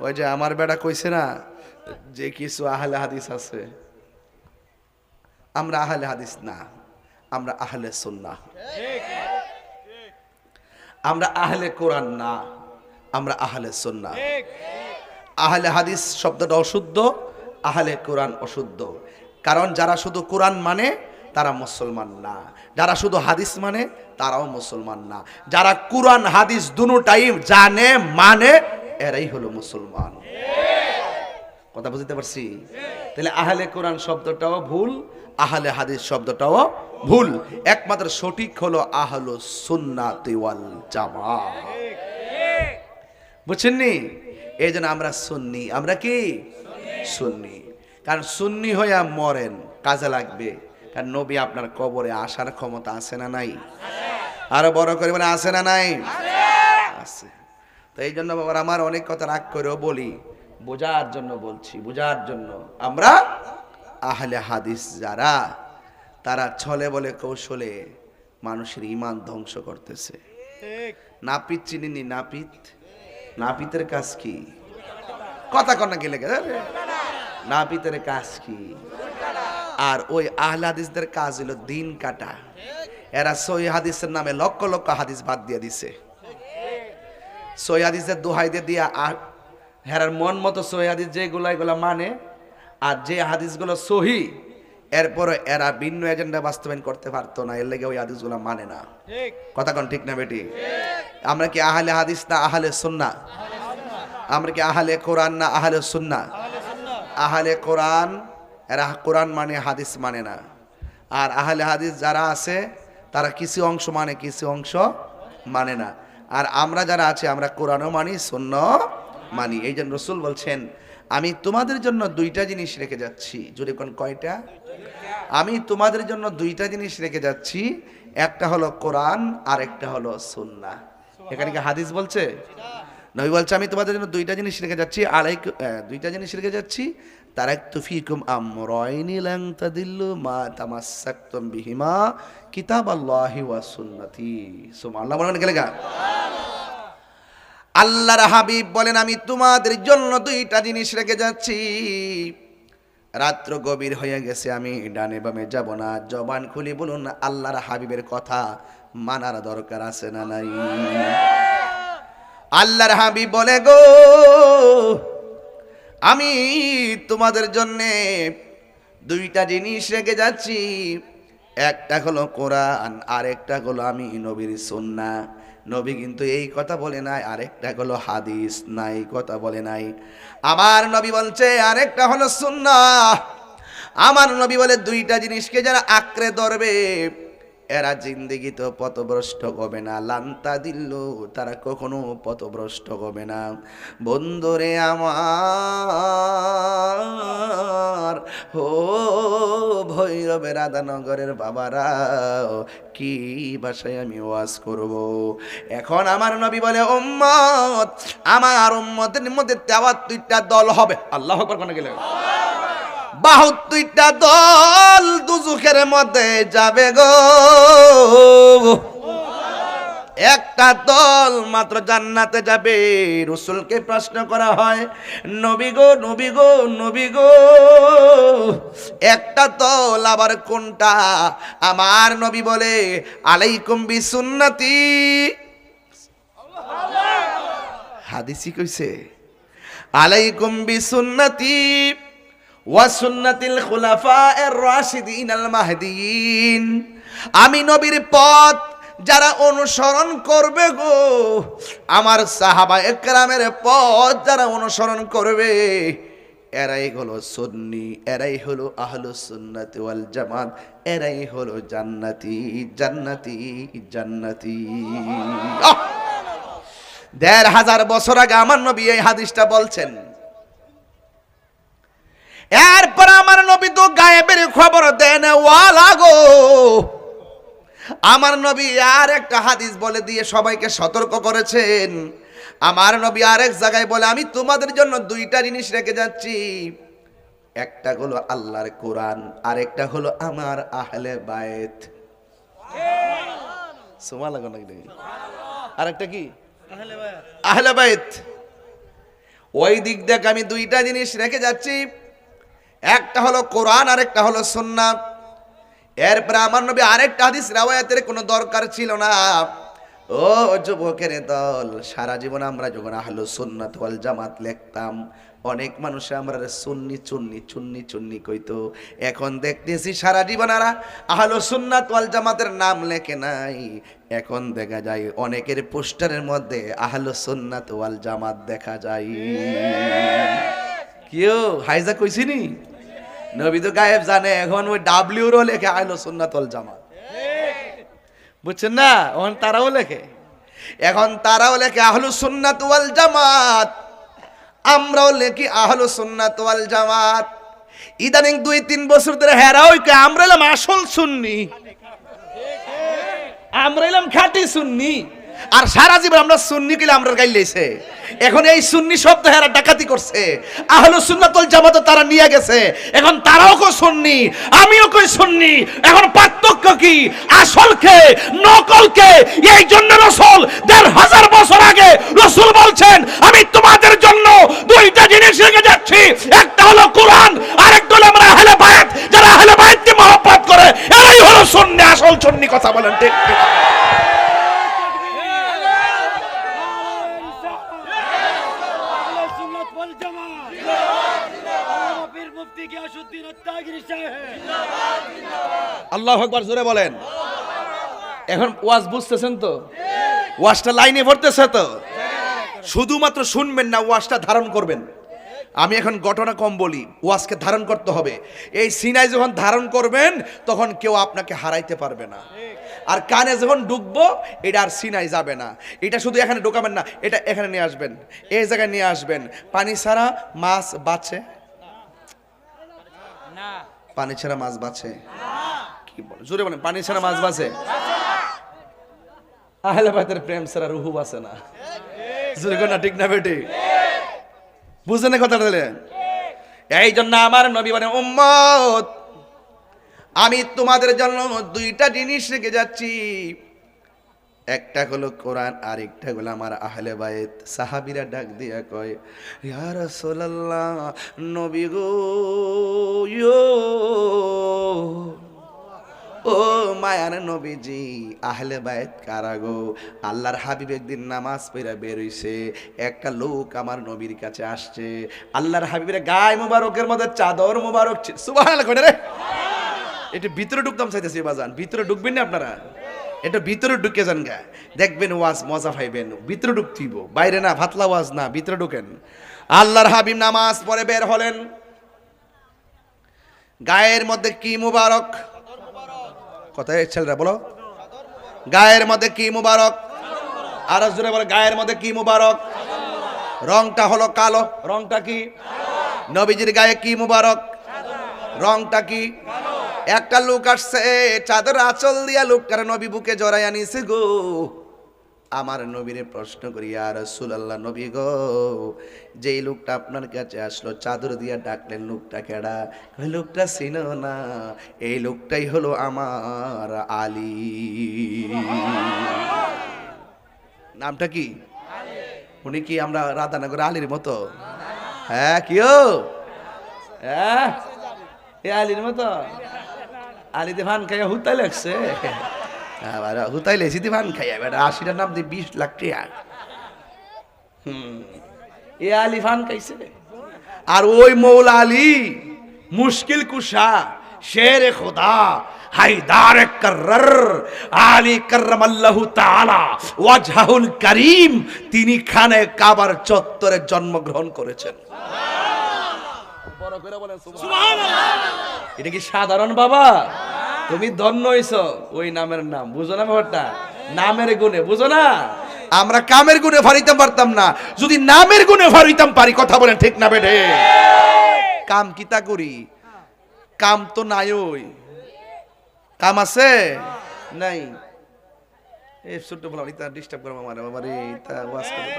ওই যে আমার বেটা কইছে না যে কিছু আহলে হাদিস আছে। আমরা আহলে হাদিস না, আমরা আহলে সুন্নাহ। আমরা আহলে কোরআন না, আমরা আহলে সুন্নাহ। আহলে হাদিস শব্দটা অশুদ্ধ, আহলে কোরআন অশুদ্ধ। কারণ যারা শুধু কোরআন মানে তারা মুসলমান না। যারা শুধু হাদিস মানে তারাও মুসলমান না। যারা কোরআন, হাদিস দুটাই জানে মানে এরাই হলো মুসলমান। কথা বুঝতে পারছি? তাহলে আহলে কোরআন শব্দটাও ভুল, আহলে হাদিস শব্দটাও ভুল। একমাত্র সঠিক হলো আহলো সুন্নাতি ওয়াল জামা। বুঝছেননি এই জন্য আমরা সুন্নি। আমরা কি? সুন্নি। কারণ সুন্নি হইয়া মরেন, কাজে লাগবে। কারণ নবী আপনার কবরে আসার ক্ষমতা আছে না নাই? আরও বড় করে মানে আছে না নাই? আছে। তো এই জন্য বাবার আমার অনেক কথা রাগ করেও বলি বোঝার জন্য বলছি বোঝার জন্য। আমরা আহলে হাদিস যারা তারা ছলে বলে কৌশলে মানুষের ইমান ধ্বংস করতেছে। নাপিত চিনিনি নাপিত? নাপিতের কাজ কি? কথা কন্যা গেলে গেলে। নাপিতের কাজ কি? আর ওই আহলে হাদিসদের কাজ হলো দিন কাটা। এরা সই হাদিসের নামে লক্ষ লক্ষ হাদিস বাদ দিয়ে দিছে। সই হাদিসের দোহাই দিয়ে আর হেরার মন মতো সই হাদিস যেগুলো এগুলো মানে আর যে হাদিসগুলো সহি এরপরে এরা ভিন্ন এজেন্ডা বাস্তবায়ন করতে পারতো না এর লেগে ওই হাদিসগুলো মানে না। কথা কোন ঠিক না বেটি? আমরা কি আহলে হাদিস না আহলে সুন্না? আমরা কি আহলে কোরআন না আহলে সুন্না? আহলে কোরআন এরা কোরআন মানে হাদিস মানে না। আর আহলে হাদিস যারা আছে তারা কিছু অংশ মানে কিছু অংশ মানে না। আর আমরা যারা আছে, আমরা কোরআনও মানি শূন্য মানি। এই জন্য রসুল বলছেন, আমি তোমাদের জন্য দুইটা জিনিস রেখে যাচ্ছি। যদি কোন কয়টা? আমি তোমাদের জন্য দুইটা জিনিস রেখে যাচ্ছি। একটা হলো কোরআন, আর একটা হলো সুন্না এখানে কি হাদিস বলছে? নবী বলছে, আমি তোমাদের জন্য দুইটা জিনিস রেখে যাচ্ছি। আলাইক দুইটা জিনিস রেখে যাচ্ছি। তারাকতু ফিকুম আমরাইনি লান তাদিল্লু মা তামাসসাকতুম বিহিমা কিতাবাল্লাহি ওয়া সুন্নতি। সুবহানাল্লাহ বলেন গেলে গা? আল্লাহর হাবিব বলেন, আমি তোমাদের জন্য দুইটা জিনিস রেখে যাচ্ছি। রাত্র গভীর হয়ে গেছে, আমি ডানে বামে যাব না। জবান খুলি বলুন, আল্লাহর হাবিবের কথা মানার দরকার আছে না নাই? আল্লাহর হাবিব বলে, গো, আমি তোমাদের জন্যে দুইটা জিনিস রেখে যাচ্ছি। একটা হলো কোরআন আর একটা হলো আমি নবীর সুন্না নবী কিন্তু এই কথা বলে নাই, আরেকটা হলো হাদিস নাই, কথা বলে নাই। আমার নবী বলছে, আরেকটা হলো সুন্না আমার নবী বলে দুইটা জিনিসকে যারা আঁকড়ে ধরবে এরা জিন্দিগি তো পথভ্রষ্ট হবে না। লান্তা দিল তারা কখনো পথভ্রষ্ট হবে না। বন্ধুরে আমার হো ভৈরবের রাধানগরের বাবারা, কি ভাষায় আমি ওয়াজ করব? এখন আমার নবী বলে, উম্মত, আমার উম্মতের মধ্যে তেয়াত্তরটা দল হবে। আল্লাহ আকবার কোন গেলে বাহাত্তরটা দল দুজুখের মধ্যে যাবে গো। একটা দল মাত্র জান্নাতে যাবে। রসুলকে প্রশ্ন করা হয়, নবী গো নবী গো নবী গো। একটা দল আবার কোনটা? আমার নবী বলে, আলাইকুম বি সুন্নতি হাদিসি কইছে, আলাইকুম বি সুন্নতি ওয়াসুন্নাতিল খুলাফা এর রাশিদিন আল মাহদিন আমি নবীর পথ যারা অনুসরণ করবে গো, আমার সাহাবা একরামের পথ যারা অনুসরণ করবে, এরাই হলো সুন্নি, এরাই হলো আহলু সুন্নাতি ওয়াল জামাত, এরাই হলো জান্নাতি জান্নাতি জান্নাতি! দেড় হাজার বছর আগে আমার নবী এই হাদিসটা বলছেন। এরপর আমার নবী তো গায়েবের খবর দেন ওয়ালা গো। আমার নবী আর একটা হাদিস বলে দিয়ে সবাইকে সতর্ক করেছেন। আমার নবী আরেক জায়গায় বলে আমি তোমাদের জন্য দুইটা জিনিস রেখে যাচ্ছি। একটা হলো আল্লাহর কোরআন আরেকটা হলো আমার আহলে বায়েত সোমা লাগো নাকি আরেকটা কি? আহলে বাইত। ওই দিক থেকে আমি দুইটা জিনিস রেখে যাচ্ছি। একটা হলো কোরআন আর একটা হলো সুন্নাহ। এরপরে আমার নবী আরেকটা হাদিস রাওয়ায়াতের কোনো দরকার ছিল না। ও যুবকের দল সারা জীবন আমরা যখন আহলো সুন্নাত ওয়াল জামাত লিখতাম অনেক মানুষ আমরা সুন্নি চুন্নি চুন্নি চুন্নি কইতো। এখন দেখতেছি সারা জীবন আর আহলো সুন্নাত ওয়াল জামাতের নাম লেখে নাই। এখন দেখা যায় অনেকের পোস্টারের মধ্যে আহলো সুন্নাত ওয়াল জামাত দেখা যায়। কেউ হাইজা কইছিনি? নবী তো গায়েব জানে এখন ওই ডাব্লিউরও লেখে আহলো সুন্নাতল জামাত। বুঝছেন না? এখন তারাও লেখে। এখন তারাও লেখে আহলু সুন্নাত ওয়াল জামাত। আমরাও লেখি আহলু সুন্নাত ওয়াল জামাত। ইদানিং দুই তিন বছর ধরে হেরা ওই কয়, আমরা এলাম আসল সুন্নি। আমরা এলাম খাঁটি সুন্নি। আর সারা জীবন আমরা সুন্নি কিলে আমরা গাইল লইছে। এখন এই সুন্নি শব্দ হেরা ডাকাতি করছে। আহলু সুন্নাতুল জামাত তারা নিয়ে গেছে। এখন তারাও কই সুন্নি, আমিও কই সুন্নি। এখন পার্থক্য কি? আসলকে নকলকে এই জন্য রসুল দেড় হাজার বছর আগে রসুল বলছেন, আমি তোমাদের জন্য দুইটা জিনিস রেখে যাচ্ছি। একটা হলো কোরআন আর একটা হলো আমরা আহলে বায়াত যারা আহলে বায়াতকে মহব্বত করে, এরাই হলো সুন্নি, আসল সুন্নি কথা বলেন ঠিক ঠিক আল্লাহ একবার জোরে বলেন। এখন ওয়াজ বুঝতেছেন তো? ওয়াজটা লাইনে ভরতেছে তো? শুধুমাত্র শুনবেন না, ওয়াজটা ধারণ করবেন। আমি এখন ঘটনা কম বলি, ওয়াজকে ধারণ করতে হবে। এই সিনাই যখন ধারণ করবেন, তখন কেউ আপনাকে হারাইতে পারবে না। আর কানে যখন ঢুকবো, এটা আর সিনাই যাবে না। এটা শুধু এখানে ঢোকাবেন না, এটা এখানে নিয়ে আসবেন। এই জায়গায় নিয়ে আসবেন। পানি ছাড়া মাছ বাঁচে। পানি ছাড়া মাছ বাঁচে। কি বলে? জোরে বলেন পানি ছাড়া মাছ বাঁচে? আহলে বাইতের প্রেম ছাড়া রুহু বাঁচে না। জোরে না ঠিক না বেটি? বুঝলেন না কথাটা তাহলে? এই জন্য আমার নবী মানে উম্মত আমি তোমাদের জন্য দুইটা জিনিস রেখে যাচ্ছি। একটা হলো কোরআন আর একটা হলো আমার আহলে বাইত। সাহাবিরা ডাক দিয়া কয়, ইয়া রাসূলুল্লাহ, নবী গো ও মায়ার নবীজি, আহলে বাইত কারা গো? আল্লাহর হাবিব একদিন নামাজ পড়া বের হইছে একটা লোক আমার নবীর কাছে আসছে। আল্লাহর হাবিবের গায়ে মুবারকের মধ্যে চাদর মুবারক কই রে। এটা ভিতরে ঢুকতাম চাইতেছি বাজান ভিতরে ঢুকবেন না আপনারা? এটা ভিতরে ঢুকে যান গা। দেখবেন ওয়াজ মজা পাইবেন, ভিতরে ঢুকতিব বাইরে না ভাতলা ওয়াজ না, ভিতরে ঢুকেন। আল্লাহর হাবিব নামাজ পরে বের হলেন। গায়ের মধ্যে কি মুবারক? কথায় ছেলেরা বলো। গায়ের মধ্যে কি মুবারক? আর জোরে বলে, গায়ের মধ্যে কি মুবারক? রংটা হলো কালো, রংটা কি? নবীজির গায়ে কি মুবারক? রংটা কি? একটা লোক আসছে, চাদর আঁচল দিয়া লোক লোকটার নবী বুকে জড়াই আনিছে গো। আমার নবীরে প্রশ্ন করি আর রসুল আল্লাহ নবী গো, যেই লোকটা আপনার কাছে আসলো, চাদর দিয়া ডাকলেন, লোকটা কেডা? ওই লোকটা ছিল না, এই লোকটাই হলো আমার আলী। নামটা কি? উনি কি আমরা রাধানগর আলীর মতো? হ্যাঁ কিও? হ্যাঁ আলীর মতো? আলিতে ভান খাইয়া হুতাই লাগছে। হুতাই লেছি দি ভান খাইয়া, বেটা, আশিটার নাম দিয়ে বিশ লাখ টাকা এ আলী ভান খাইছে আর ওই মৌলা আলী, মুশকিল কুশা, শের খোদা, হায়দার কর্রর আলী কররামাল্লাহু তাআলা ওয়াজহাউল করিম, তিনি খানে কাবার চত্বরে জন্মগ্রহণ করেছেন। বড় করে বলেন এটা কি সাধারণ বাবা? তুমি ধন্য হইছ। ওই নামের নাম, বুঝো না ব্যাপারটা? নামের গুণে, বুঝো না? আমরা কামের গুণে ফারিতাম পারতাম না। যদি নামের গুণে ফারিতাম পারি, কথা বলেন ঠিক না বেঠে? কাম কিতা করি? কাম তো নাই ওই। কাম আছে? নাই। এই ছোট্ট এটা ডিস্টার্ব করব আমার আমার এটা ওয়াজ করে।